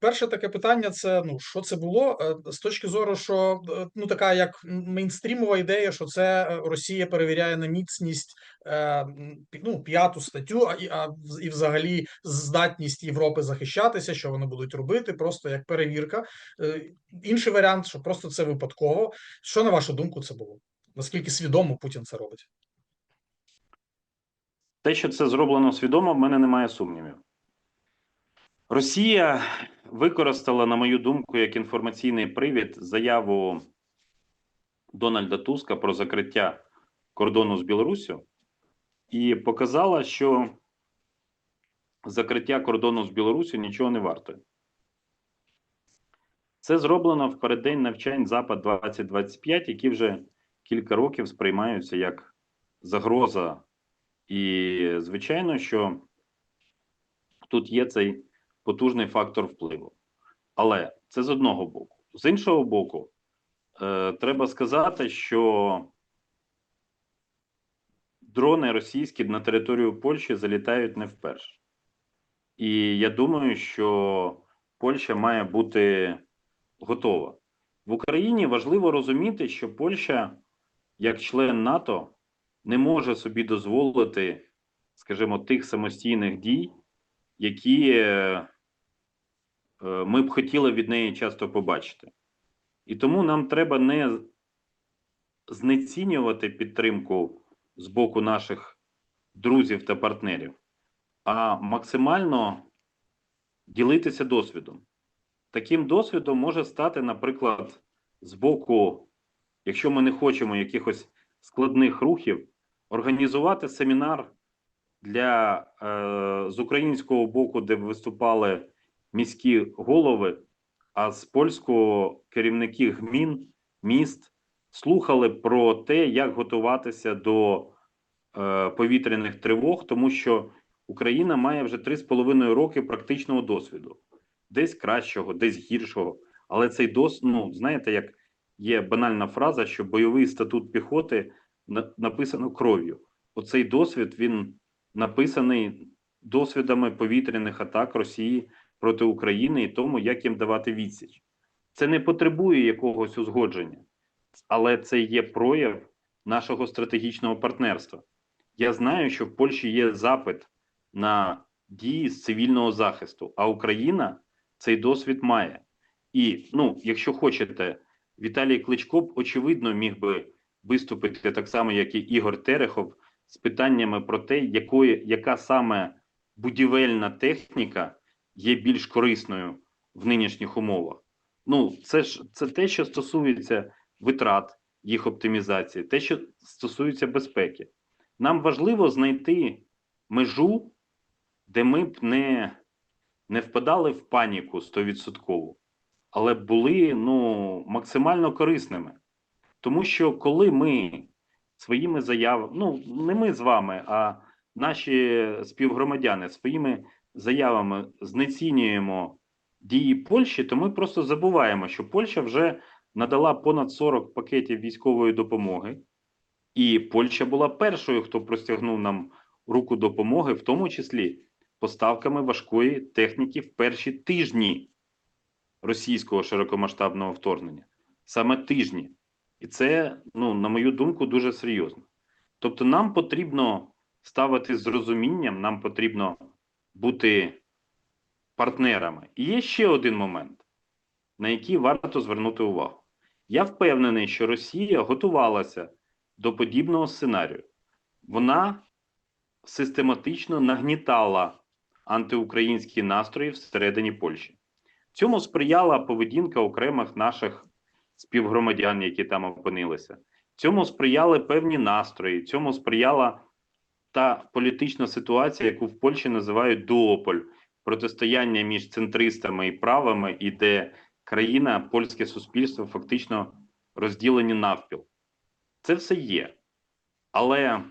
перше таке питання: це ну що це було Е, з точки зору, що е, ну така як мейнстрімова ідея, що це е, Росія перевіряє на міцність ну, п'яту статтю, а і, взагалі здатність Європи захищатися, що вони будуть робити, просто як перевірка. Інший варіант, що просто це випадково. Що на вашу думку це було? Наскільки свідомо Путін це робить? Те, що це зроблено свідомо, в мене немає сумнівів. Росія використала, на мою думку, як інформаційний привід заяву Дональда Туска про закриття кордону з Білоруссю і показала, що закриття кордону з Білоруссю нічого не вартує. Це зроблено в переддень навчань Запад 2025, які вже кілька років сприймаються як загроза і звичайно, що тут є цей потужний фактор впливу. Але це з одного боку. З іншого боку, е, треба сказати, що дрони російські на територію Польщі залітають не вперше. І я думаю, що Польща має бути готова. В Україні важливо розуміти, що Польща, як член НАТО, не може собі дозволити, скажімо, тих самостійних дій, які е, ми б хотіли від неї часто побачити. І тому нам треба не знецінювати підтримку з боку наших друзів та партнерів, а максимально ділитися досвідом. Таким досвідом може стати, наприклад, з боку, якщо ми не хочемо якихось складних рухів, організувати семінар для е, з українського боку, де виступали міські голови, а з польського керівники гмін, міст слухали про те, як готуватися до е, повітряних тривог, тому що Україна має вже 3,5 роки практичного досвіду, десь кращого, десь гіршого. Але цей досвід, ну знаєте, як є банальна фраза, що бойовий статут піхоти на- написано кров'ю. Оцей досвід він написаний досвідами повітряних атак Росії проти України і тому, як їм давати відсіч. Це не потребує якогось узгодження, але це є прояв нашого стратегічного партнерства. Я знаю, що в Польщі є запит на дії з цивільного захисту, а Україна цей досвід має. І ну, якщо хочете, Віталій Кличко б очевидно міг би виступити так само, як і Ігор Терехов, з питаннями про те, якої, яка саме будівельна техніка є більш корисною в нинішніх умовах. Ну, це ж це те, що стосується витрат, їх оптимізації, те, що стосується безпеки. Нам важливо знайти межу, де ми б не, не впадали в паніку стовідсотково, але були ну, максимально корисними. Тому що коли ми своїми заявами, ну не ми з вами, а наші співгромадяни своїми заявами знецінюємо дії Польщі, то ми просто забуваємо, що Польща вже надала понад 40 пакетів військової допомоги, і Польща була першою, хто простягнув нам руку допомоги, в тому числі поставками важкої техніки в перші тижні російського широкомасштабного вторгнення, саме тижні. І це, ну, на мою думку, дуже серйозно. Тобто, нам потрібно ставити з розумінням, нам потрібно бути партнерами. І є ще один момент, на який варто звернути увагу. Я впевнений, що Росія готувалася до подібного сценарію. Вона систематично нагнітала антиукраїнські настрої всередині Польщі. Цьому сприяла поведінка окремих наших співгромадян, які там опинилися. Цьому сприяли певні настрої, цьому сприяла та політична ситуація, яку в Польщі називають дуополь протистояння між центристами і правими, і де країна, польське суспільство фактично розділені навпіл. Це все є. Але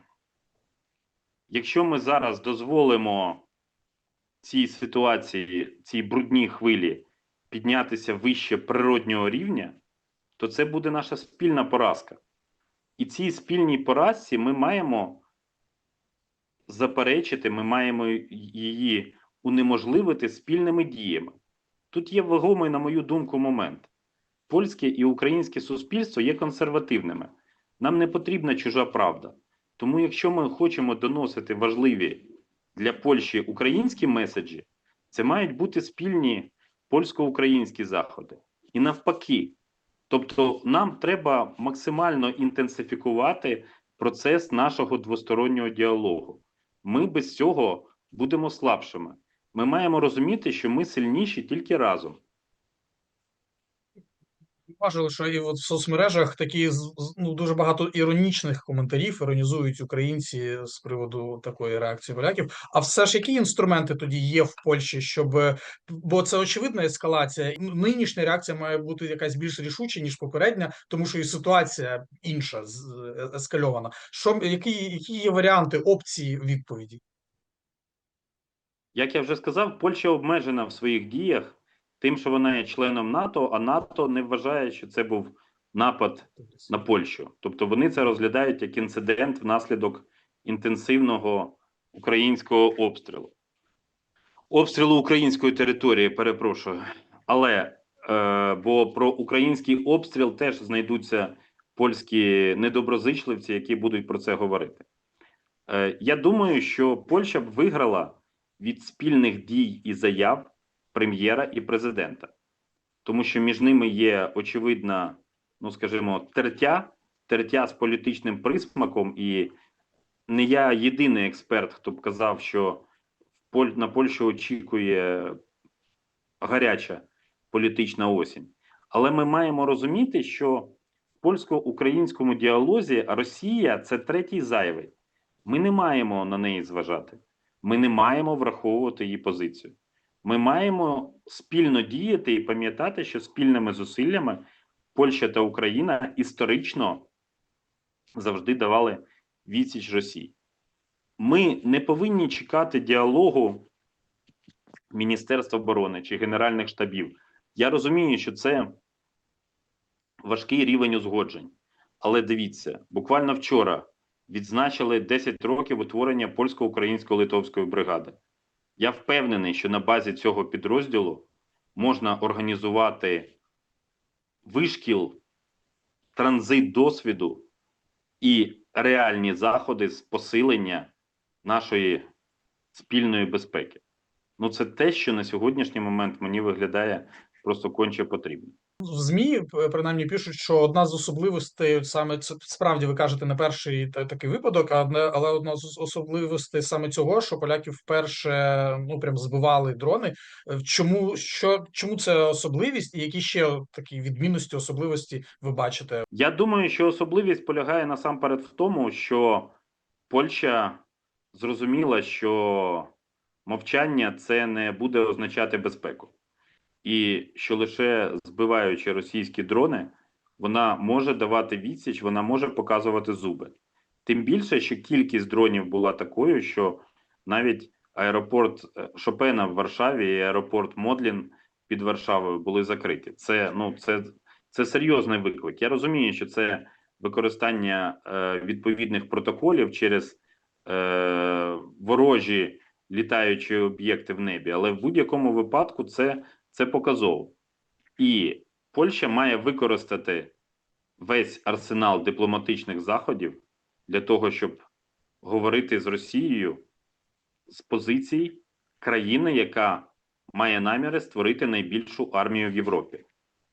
якщо ми зараз дозволимо цій ситуації, цій брудній хвилі піднятися вище природнього рівня, то це буде наша спільна поразка. І цій спільній поразці ми маємо заперечити, ми маємо її унеможливити спільними діями. Тут є вагомий, на мою думку, момент. Польське і українське суспільство є консервативними. Нам не потрібна чужа правда. Тому, якщо ми хочемо доносити важливі для Польщі українські меседжі, це мають бути спільні польсько-українські заходи. І навпаки. Тобто, нам треба максимально інтенсифікувати процес нашого двостороннього діалогу. Ми без цього будемо слабшими. Ми маємо розуміти, що ми сильніші тільки разом. Бачили, що і от в соцмережах такі ну, дуже багато іронічних коментарів іронізують українці з приводу такої реакції поляків. А все ж які інструменти тоді є в Польщі, щоб бо це очевидна ескалація. Нинішня реакція має бути якась більш рішуча, ніж попередня, тому що і ситуація інша ескальована. Що які, які є варіанти опції відповіді? Як я вже сказав, Польща обмежена в своїх діях тим, що вона є членом НАТО, а НАТО не вважає, що це був напад на Польщу. Тобто вони це розглядають як інцидент внаслідок інтенсивного українського обстрілу. Обстрілу української території, перепрошую. Але е, бо про український обстріл теж знайдуться польські недоброзичливці, які будуть про це говорити. Е, я думаю, що Польща б виграла від спільних дій і заяв прем'єра і президента, тому що між ними є очевидна, ну скажімо, тертя, тертя з політичним присмаком, і не я єдиний експерт, хто б казав, що на Польщу очікує гаряча політична осінь. Але ми маємо розуміти, що в польсько-українському діалозі Росія це третій зайвий. Ми не маємо на неї зважати. Ми не маємо враховувати її позицію. Ми маємо спільно діяти і пам'ятати, що спільними зусиллями Польща та Україна історично завжди давали відсіч Росії. Ми не повинні чекати діалогу Міністерства оборони чи Генеральних штабів. Я розумію, що це важкий рівень узгоджень. Але дивіться, буквально вчора відзначили 10 років утворення польсько-українсько-литовської бригади. Я впевнений, що на базі цього підрозділу можна організувати вишкіл, транзит досвіду і реальні заходи з посилення нашої спільної безпеки. Ну, це те, що на сьогоднішній момент мені виглядає просто конче потрібно. В ЗМІ принаймні пишуть, що одна з особливостей, саме це справді ви кажете не перший та- такий випадок, але одна з особливостей саме цього, що поляки вперше ну прям збивали дрони. Е, Чому що чому це особливість, і які ще такі відмінності, особливості ви бачите? Я думаю, що особливість полягає насамперед в тому, що Польща зрозуміла, що мовчання це не буде означати безпеку, і що лише збиваючи російські дрони, вона може давати відсіч, вона може показувати зуби. Тим більше, що кількість дронів була такою, що навіть аеропорт е, Шопена в Варшаві і аеропорт Модлін під Варшавою були закриті. Це ну це це серйозний виклик. Я розумію, що це використання е, відповідних протоколів через е, ворожі літаючі об'єкти в небі, але в будь-якому випадку це, це показово. І Польща має використати весь арсенал дипломатичних заходів для того, щоб говорити з Росією з позицій країни, яка має наміри створити найбільшу армію в Європі.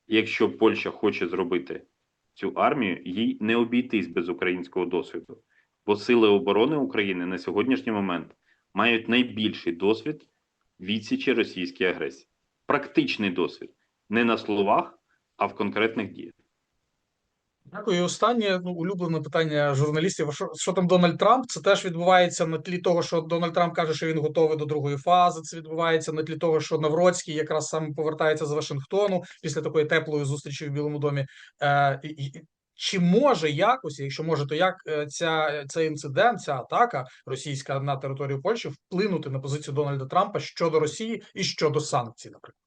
Якщо Польща хоче зробити цю армію, їй не обійтись без українського досвіду, бо сили оборони України на сьогоднішній момент мають найбільший досвід відсічі російській агресії. Практичний досвід не на словах, а в конкретних діях. Дякую. І останнє ну, улюблене питання журналістів. Що, що там Дональд Трамп? Це теж відбувається на тлі того, що Дональд Трамп каже, що він готовий до другої фази. Це відбувається на тлі того, що Навроцький якраз сам повертається з Вашингтону після такої теплої зустрічі в Білому домі. Е, і, чи може якось, якщо може, то як е, ця цей інцидент, ця атака російська на територію Польщі вплинути на позицію Дональда Трампа щодо Росії і щодо санкцій, наприклад?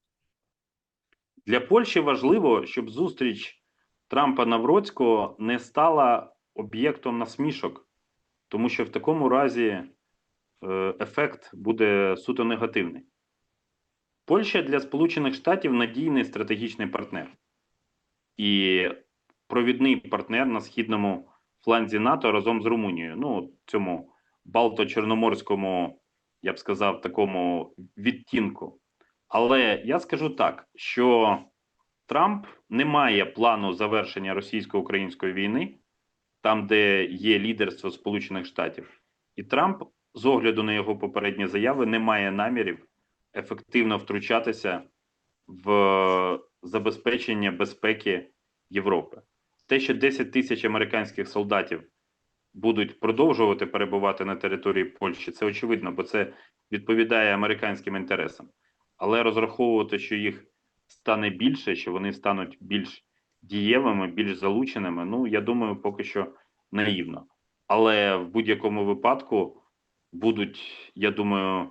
Для Польщі важливо, щоб зустріч Трампа Навроцького не стала об'єктом насмішок, тому що в такому разі е, ефект буде суто негативний. Польща для Сполучених Штатів надійний стратегічний партнер і провідний партнер на східному фланзі НАТО разом з Румунією. Ну, цьому Балто-Чорноморському, я б сказав, такому відтінку. Але я скажу так, що Трамп не має плану завершення російсько-української війни, там, де є лідерство Сполучених Штатів, і Трамп, з огляду на його попередні заяви, не має намірів ефективно втручатися в забезпечення безпеки Європи. Те, що 10 тисяч американських солдатів будуть продовжувати перебувати на території Польщі, це очевидно, бо це відповідає американським інтересам. Але розраховувати, що їх стане більше, що вони стануть більш дієвими, більш залученими, ну я думаю, поки що наївно. Але в будь-якому випадку будуть, я думаю,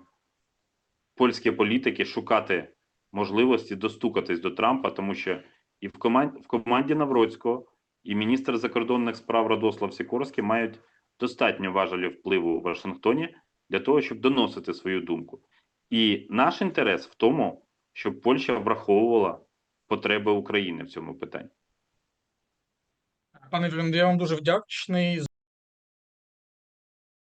польські політики шукати можливості достукатись до Трампа, тому що і в команді, в команді Навроцького, і міністр закордонних справ Радослав Сікорський мають достатньо важелі впливу у Вашингтоні для того, щоб доносити свою думку. І наш інтерес в тому, щоб Польща враховувала потреби України в цьому питанні. Пане Юрію, я вам дуже вдячний